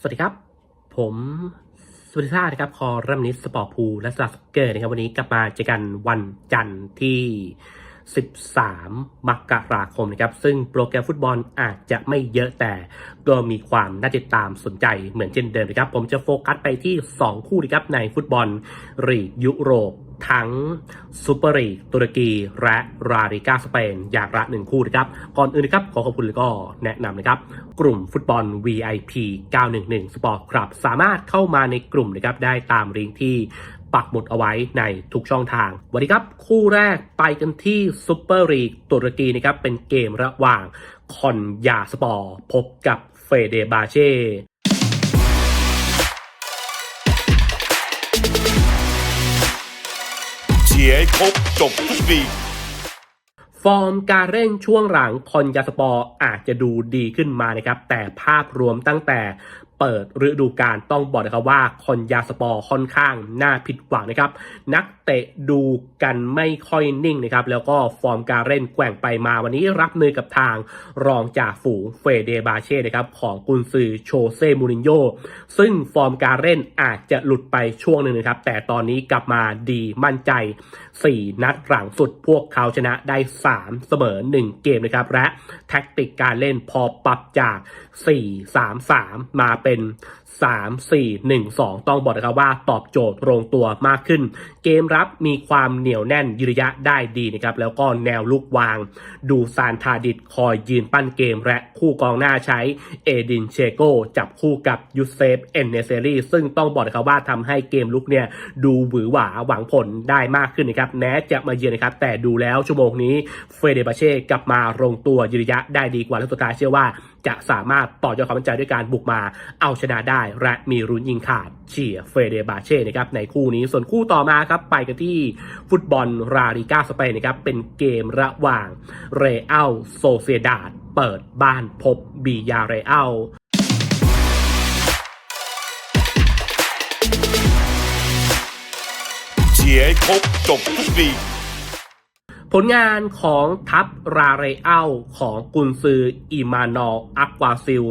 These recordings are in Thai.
สวัสดีครับ ผมสุริชาติครับ คอรัมนิสสปอร์ตพูและสลับเกอร์นะครับ วันนี้กลับมาเจอกันวันจันทร์ที่ 13 มกราคมนะครับ ซึ่งโปรแกรมฟุตบอลอาจจะไม่เยอะแต่ก็มีความน่าติดตามสนใจเหมือนเช่นเดิมนะครับ ผมจะโฟกัสไปที่ 2 คู่นะครับในฟุตบอลรีกยุโรปทั้งซูเปอร์ลีกตุรกีและราลิกาสเปน อย่างละหนึ่งคู่นะครับ ก่อนอื่นนะครับ ขอขอบคุณแล้วก็แนะนำนะครับ กลุ่มฟุตบอล VIP 911 Sport Club สามารถเข้ามาในกลุ่มนะครับ ได้ตามลิงก์ที่ ปักหมุดเอาไว้ในทุกช่องทาง วันนี้ครับ คู่แรกไปกันที่ซูเปอร์ลีกตุรกีนะครับ เป็นเกมระหว่างคอนยาสปอร์ พบกับเฟเดบาเช่เชียร์ให้ครบจบทุกลีกฟอร์มการเล่นช่วงหลังคอนยาสปอร์อาจจะดูดีขึ้นมานะครับ แต่ภาพรวมตั้งแต่ เปิดฤดูกาลต้องบอกนะครับว่าคอนยาสปอร์ค่อนข้างน่าผิดหวังนะครับ นักเตะดูกันไม่ค่อยนิ่งนะครับ แล้วก็ฟอร์มการเล่นแกว่งไปมาวันนี้รับมือกับทางรองจ่าฝูงเฟเดบาเช่นะครับของกุนซือโชเซ่มูรินโญ่ซึ่งฟอร์มการเล่นอาจจะหลุดไปช่วงหนึ่งนะครับ แต่ตอนนี้กลับมาดีมั่นใจ 4 นัดหลังสุดพวกเขาชนะได้ 3 เสมอ 1 เกมนะครับและแท็กติกการเล่นพอปรับจาก 4 3 3 มาเป็น3 4 1 2 ต้องบอกนะครับว่าตอบโจทย์ลงตัวมากขึ้น เกมรับมีความเหนียวแน่นยืระยะได้ดีนะครับ แล้วก็แนวลูกวาง ดูซานทาดิดคอยยืนปั้นเกม และคู่กองหน้าใช้เอดินเชโกจับคู่กับยูเซฟเอนเนเซรีซึ่งต้องบอกนะครับว่าทำให้เกมลุกเนี่ยดูหวือหวาหวังผลได้มากขึ้นนะครับแม้จะมาเยือนนะครับ แต่ดูแล้วชั่วโมงนี้เฟเดบาเช่กลับมาลงตัวยืระยะได้ดีกว่าและสุดท้ายเชื่อว่า จะสามารถต่อยอดความมั่นใจด้วยการบุกมาเอาชนะได้ และมีรุนยิงขาดเฉียเฟเดบาเช่นะครับในคู่นี้ส่วนคู่ต่อมาครับไปกันที่ฟุตบอลราลิกาสเปนนะครับเป็นเกมระหว่างเรอัลโซเซดาดเปิดบ้านพบบียาเรอัลเชียร์ครบจบทุกลี ผลงานของทัพราเรอัลของกุนซืออิมานอลอักวาซิล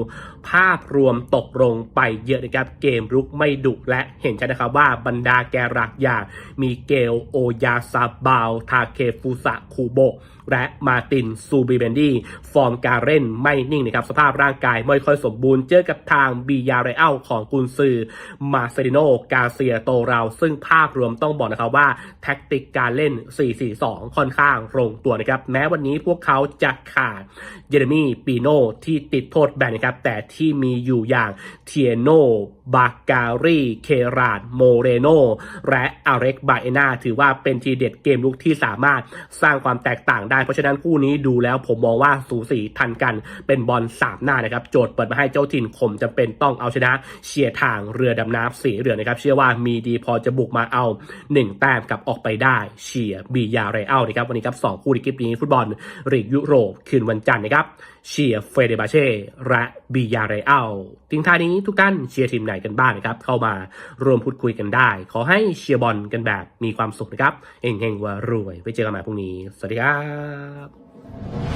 ภาพรวมตกลงไปเยอะนะครับ เกมรุกไม่ดุและเห็นชัดนะครับว่าบรรดาแกรักอย่างมีเกลโอยาซาบาว ทาเคฟุสะคูโบะและมาตินซูบิเบนดี้ ฟอร์มการเล่นไม่นิ่งนะครับ สภาพร่างกายไม่ค่อยสมบูรณ์เจอกับทางบียาเรอัลของกุนซือ มาเซริโน กาเซียโตเรา ซึ่งภาพรวมต้องบอกนะครับว่าแท็กติกการเล่น 4-4-2 ค่อนข้างลงตัวนะครับ แม้วันนี้พวกเขาจะขาดเยเรมีปีโนที่ติดโทษแบนนะครับแต่ที่ที่มีอยู่อย่างเทียโน บาการี เคราดโมเรโน และอาเร็กบาเอนาถือว่าเป็นทีเด็ดเกมลุกที่สามารถสร้างความแตกต่างได้ เพราะฉะนั้นคู่นี้ดูแล้วผมมองว่าสูสีทันกัน เป็นบอลสามหน้านะครับ โจทย์เปิดมาให้เจ้าถิ่นคมจำเป็นต้องเอาชนะเชียร์ทางเรือดำน้ำสีเหลืองนะครับ เชื่อว่ามีดีพอจะบุกมาเอา 1 แต้มกับออกไปได้เชียร์บียาเรอัลนะครับวันนี้ครับสองคู่ในคลิปนี้ฟุตบอลลีกยุโรปคืนวันจันทร์นะครับ เชียร์เฟเดบาเช่และบียาเรอัลทิ้งท้ายนี้ทุกท่านเชียร์ทีมไหนกันบ้างนะครับ เข้ามารวมพูดคุยกันได้ ขอให้เชียร์บอลกันแบบมีความสุขนะครับเฮงเฮงว่ารวยไว้เจอกันใหม่พรุ่งนี้ สวัสดีครับ